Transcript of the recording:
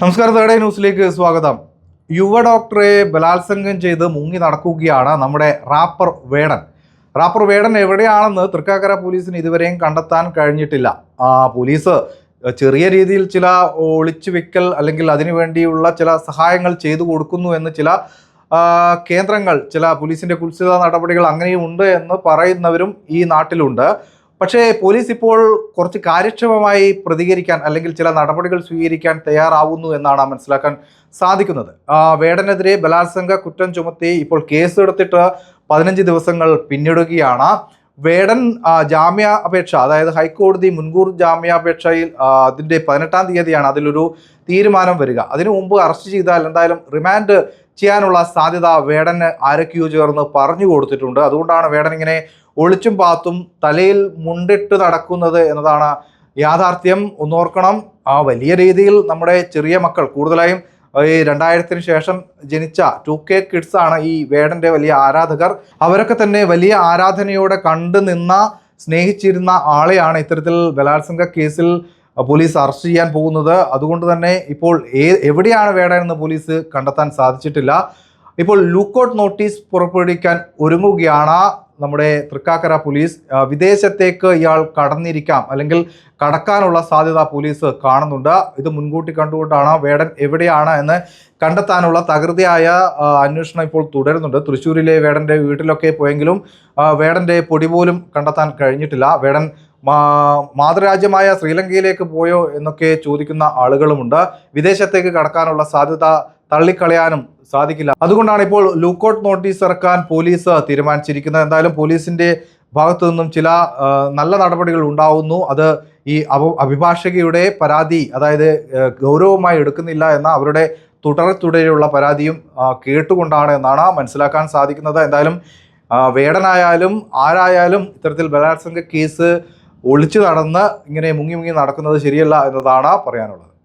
നമസ്കാരം തേടെ ന്യൂസിലേക്ക് സ്വാഗതം. യുവ ഡോക്ടറെ ബലാത്സംഗം ചെയ്ത് മുങ്ങി നടക്കുകയാണ് നമ്മുടെ റാപ്പർ വേടൻ. റാപ്പർ വേടൻ എവിടെയാണെന്ന് തൃക്കാക്കര പോലീസിന് ഇതുവരെയും കണ്ടെത്താൻ കഴിഞ്ഞിട്ടില്ല. പോലീസ് ചെറിയ രീതിയിൽ ചില ഒളിച്ചു വെക്കൽ അല്ലെങ്കിൽ അതിനുവേണ്ടിയുള്ള ചില സഹായങ്ങൾ ചെയ്തു കൊടുക്കുന്നു എന്ന് ചില കേന്ദ്രങ്ങൾ ചില പോലീസിന്റെ കുൽസിത നടപടികൾ അങ്ങനെയും ഉണ്ട് എന്ന് പറയുന്നവരും ഈ നാട്ടിലുണ്ട്. പക്ഷേ പോലീസ് ഇപ്പോൾ കുറച്ച് കാര്യക്ഷമമായി പ്രതികരിക്കാൻ അല്ലെങ്കിൽ ചില നടപടികൾ സ്വീകരിക്കാൻ തയ്യാറാവുന്നു എന്നാണ് മനസ്സിലാക്കാൻ സാധിക്കുന്നത്. വേടനെതിരെ ബലാത്സംഗ കുറ്റം ചുമത്തി ഇപ്പോൾ കേസ് എടുത്തിട്ട് പതിനഞ്ച് ദിവസങ്ങൾ പിന്നിടുകയാണ്. വേടൻ ജാമ്യ അപേക്ഷ അതായത് ഹൈക്കോടതി മുൻകൂർ ജാമ്യാപേക്ഷയിൽ അതിന്റെ പതിനെട്ടാം തീയതിയാണ് അതിലൊരു തീരുമാനം വരിക. അതിനു മുമ്പ് അറസ്റ്റ് ചെയ്താൽ എന്തായാലും റിമാൻഡ് ചെയ്യാനുള്ള സാധ്യത വേടന് ആരൊക്കെയോ ചേർന്ന് പറഞ്ഞു കൊടുത്തിട്ടുണ്ട്. അതുകൊണ്ടാണ് വേടൻ ഇങ്ങനെ ഒളിച്ചും പാത്തും തലയിൽ മുണ്ടിട്ട് നടക്കുന്നത് എന്നതാണ് യാഥാർത്ഥ്യം. ഒന്നോർക്കണം. ആ വലിയ രീതിയിൽ നമ്മുടെ ചെറിയ മക്കൾ കൂടുതലായും ഈ രണ്ടായിരത്തിന് ശേഷം ജനിച്ച ടു കെ കിഡ്സ് ആണ് ഈ വേടന്റെ വലിയ ആരാധകർ. അവരൊക്കെ തന്നെ വലിയ ആരാധനയോടെ കണ്ടു നിന്ന സ്നേഹിച്ചിരുന്ന ആളെയാണ് ഇത്തരത്തിൽ ബലാത്സംഗ കേസിൽ പോലീസ് അറസ്റ്റ് ചെയ്യാൻ പോകുന്നത്. അതുകൊണ്ട് തന്നെ ഇപ്പോൾ എവിടെയാണ് വേണമെന്ന് പോലീസ് കണ്ടെത്താൻ സാധിച്ചിട്ടില്ല. ഇപ്പോൾ ലൂക്കൗട്ട് നോട്ടീസ് പുറപ്പെടുവിക്കാൻ ഒരുങ്ങുകയാണ് നമ്മുടെ തൃക്കാക്കര പോലീസ്. വിദേശത്തേക്ക് ഇയാൾ കടന്നിരിക്കാം അല്ലെങ്കിൽ കടക്കാനുള്ള സാധ്യത പോലീസ് കാണുന്നുണ്ട്. ഇത് മുൻകൂട്ടി കണ്ടുകൊണ്ടാണ് വേടൻ എവിടെയാണ് എന്ന് കണ്ടെത്താനുള്ള തകൃതിയായ അന്വേഷണം ഇപ്പോൾ തുടരുന്നുണ്ട്. തൃശ്ശൂരിലെ വേടന്റെ വീട്ടിലൊക്കെ പോയെങ്കിലും വേടന്റെ പൊടി പോലും കണ്ടെത്താൻ കഴിഞ്ഞിട്ടില്ല. വേടൻ മാതൃരാജ്യമായ ശ്രീലങ്കയിലേക്ക് പോയോ എന്നൊക്കെ ചോദിക്കുന്ന ആളുകളുമുണ്ട്. വിദേശത്തേക്ക് കടക്കാനുള്ള സാധ്യത തള്ളിക്കളയാനും സാധിക്കില്ല. അതുകൊണ്ടാണ് ഇപ്പോൾ ലൂക്കൌട്ട് നോട്ടീസ് ഇറക്കാൻ പോലീസ് തീരുമാനിച്ചിരിക്കുന്നത്. എന്തായാലും പോലീസിന്റെ ഭാഗത്തു നിന്നും ചില നല്ല നടപടികൾ ഉണ്ടാവുന്നു. അത് ഈ അഭ അഭിഭാഷകയുടെ പരാതി അതായത് ഗൗരവമായി എടുക്കുന്നില്ല എന്ന അവരുടെ തുടരെ തുടരെയുള്ള പരാതിയും കേട്ടുകൊണ്ടാണ് എന്നാണ് മനസ്സിലാക്കാൻ സാധിക്കുന്നത്. എന്തായാലും വേടനായാലും ആരായാലും ഇത്തരത്തിൽ ബലാത്സംഗ കേസ് ഒളിച്ചു നടന്ന് ഇങ്ങനെ മുങ്ങി മുങ്ങി നടക്കുന്നത് ശരിയല്ല എന്നതാണ് പറയാനുള്ളത്.